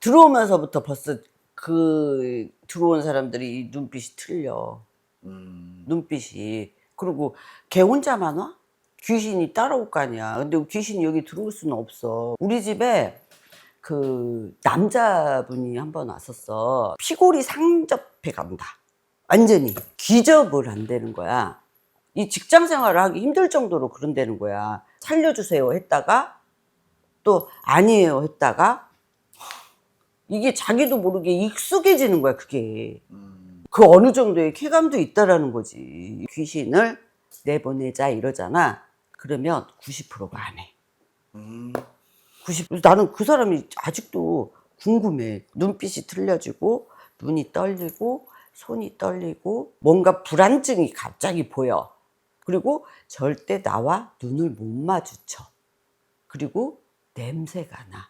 들어오면서부터 벌써 그 들어온 사람들이 이 눈빛이 틀려. 음. 눈빛이. 그리고 걔 혼자만 와? 귀신이 따라올 거 아니야. 근데 귀신이 여기 들어올 수는 없어. 우리 집에 그 남자분이 한 번 왔었어. 피골이 상접해 간다. 완전히 기접을 안 되는 거야. 이 직장 생활을 하기 힘들 정도로 그런다는 거야. 살려주세요 했다가 또 아니에요 했다가 이게 자기도 모르게 익숙해지는 거야 그게. 음. 그 어느 정도의 쾌감도 있다라는 거지. 귀신을 내보내자 이러잖아. 그러면 90%가 안 해. 음. 90, 나는 그 사람이 아직도 궁금해. 눈빛이 틀려지고, 눈이 떨리고, 손이 떨리고, 뭔가 불안증이 갑자기 보여. 그리고 절대 나와 눈을 못 마주쳐. 그리고 냄새가 나.